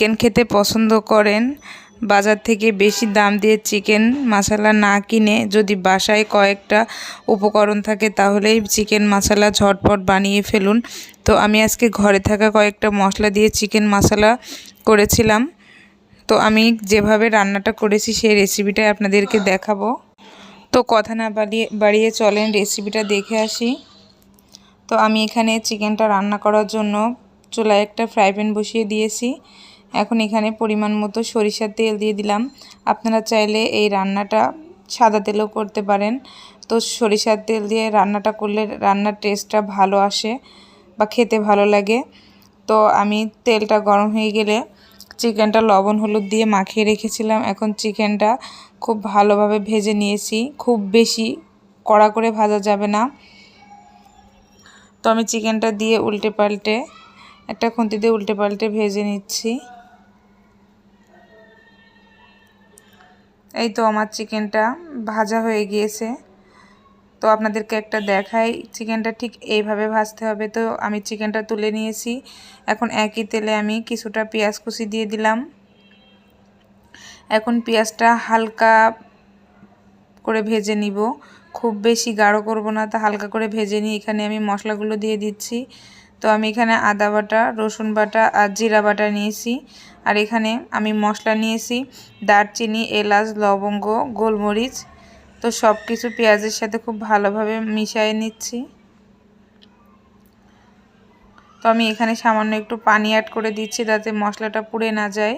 Chicken খেতে পছন্দ করেন, বাজার থেকে বেশি দাম দিয়ে চিকেন মশলা না কিনে যদি বাসায় কয়েকটা উপকরণ থাকে তাহলেই চিকেন মশলা ঝটপট বানিয়ে ফেলুন। তো আমি আজকে ঘরে থাকা কয়েকটা মশলা দিয়ে চিকেন মশলা করেছিলাম। তো আমি যেভাবে রান্নাটা করেছি সেই রেসিপিটাই আপনাদেরকে দেখাবো। তো কথা না বাড়িয়ে বাড়িয়ে চলেন রেসিপিটা দেখে আসি। তো আমি এখানে চিকেনটা রান্না করার জন্য চুলায় একটা ফ্রাই প্যান বসিয়ে দিয়েছি। এখন এখানে পরিমাণ মতো সরিষার তেল দিয়ে দিলাম। আপনারা চাইলে এই রান্নাটা সাদা তেলেও করতে পারেন। তো সরিষার তেল দিয়ে রান্নাটা করলে রান্নার টেস্টটা ভালো আসে বা খেতে ভালো লাগে। তো আমি তেলটা গরম হয়ে গেলে চিকেনটা লবণ হলুদ দিয়ে মাখিয়ে রেখেছিলাম। এখন চিকেনটা খুব ভালোভাবে ভেজে নিয়েছি। খুব বেশি কড়া করে ভাজা যাবে না। তো আমি চিকেনটা দিয়ে উল্টে পাল্টে একটা খুন্তি দিয়ে উল্টে পাল্টে ভেজে নিচ্ছি। এই তো আমার চিকেনটা ভাজা হয়ে গিয়েছে। তো আপনাদেরকে একটা দেখাই, চিকেনটা ঠিক এইভাবে ভাজতে হবে। তো আমি চিকেনটা তুলে নিয়েছি। এখন একই তেলে আমি কিছুটা পেঁয়াজ কুচি দিয়ে দিলাম। এখন পেঁয়াজটা হালকা করে ভেজে নিব। খুব বেশি গাঢ় করব না, তা হালকা করে ভেজে নিই এখানে আমি মশলাগুলো দিয়ে দিচ্ছি। তো আমি এখানে আদা বাটা, রসুন বাটা আর জিরা বাটা নিয়েছি। আর এখানে আমি মশলা নিয়েছি, দারচিনি, এলাচ, লবঙ্গ, গোলমরিচ। তো সব কিছু পেঁয়াজের সাথে খুব ভালোভাবে মিশিয়ে নিচ্ছি। তো আমি এখানে সামান্য একটু পানি অ্যাড করে দিচ্ছি যাতে মশলাটা পুড়ে না যায়।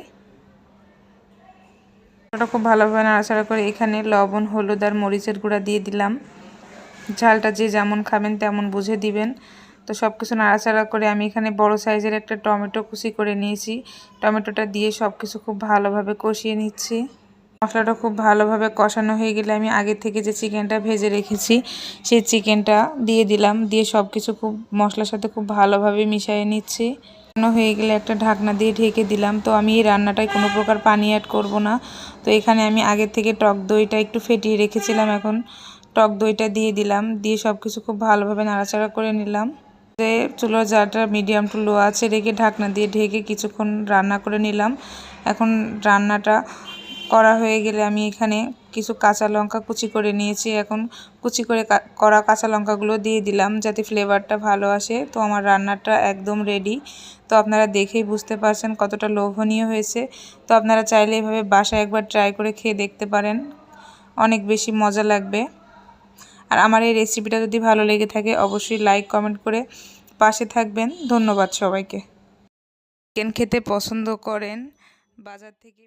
ওটা খুব ভালোভাবে নাড়াচাড়া করে এখানে লবণ, হলুদ আর মরিচের গুঁড়া দিয়ে দিলাম। ঝালটা যে যেমন খাবেন তেমন বুঝে দিবেন। তো সব কিছু নাড়াচাড়া করে আমি এখানে বড় সাইজের একটা টমেটো কুচি করে নিয়েছি। টমেটোটা দিয়ে সব কিছু খুব ভালোভাবে কষিয়ে নিচ্ছি। মশলাটা খুব ভালোভাবে কষানো হয়ে গেলে আমি আগে থেকে যে চিকেনটা ভেজে রেখেছি, সেই চিকেনটা দিয়ে দিলাম। দিয়ে সব কিছু খুব মশলার সাথে খুব ভালোভাবে মিশিয়ে নিচ্ছি। হয়ে গেলে একটা ঢাকনা দিয়ে ঢেকে দিলাম। তো আমি এই রান্নাটায় কোনো প্রকার পানি অ্যাড করব না। তো এখানে আমি আগে থেকে টক দইটা একটু ফেটিয়ে রেখেছিলাম এখন। টক দইটা দিয়ে দিলাম। দিয়ে সব কিছু খুব ভালোভাবে নাড়াচাড়া করে নিলাম। চুলোর জারটা মিডিয়াম টু লো আছে রেখে ঢাকনা দিয়ে ঢেকে কিছুক্ষণ রান্না করে নিলাম। এখন রান্নাটা করা হয়ে গেলে আমি এখানে কিছু কাঁচা লঙ্কা কুচি করে নিয়েছি। এখন কুচি করে করা কাঁচা লঙ্কাগুলো দিয়ে দিলাম যাতে ফ্লেভারটা ভালো আসে। তো আমার রান্নাটা একদম রেডি তো আপনারা দেখেই বুঝতে পারছেন কতটা লোভনীয় হয়েছে। তো আপনারা চাইলে এভাবে বাসায় একবার ট্রাই করে খেয়ে দেখতে পারেন। অনেক বেশি মজা লাগবে। আর আমার এই রেসিপিটা যদি ভালো লেগে থাকে, অবশ্যই লাইক কমেন্ট করে পাশে থাকবেন। ধন্যবাদ সবাইকে। চিকেন খেতে পছন্দ করেন বাজার থেকে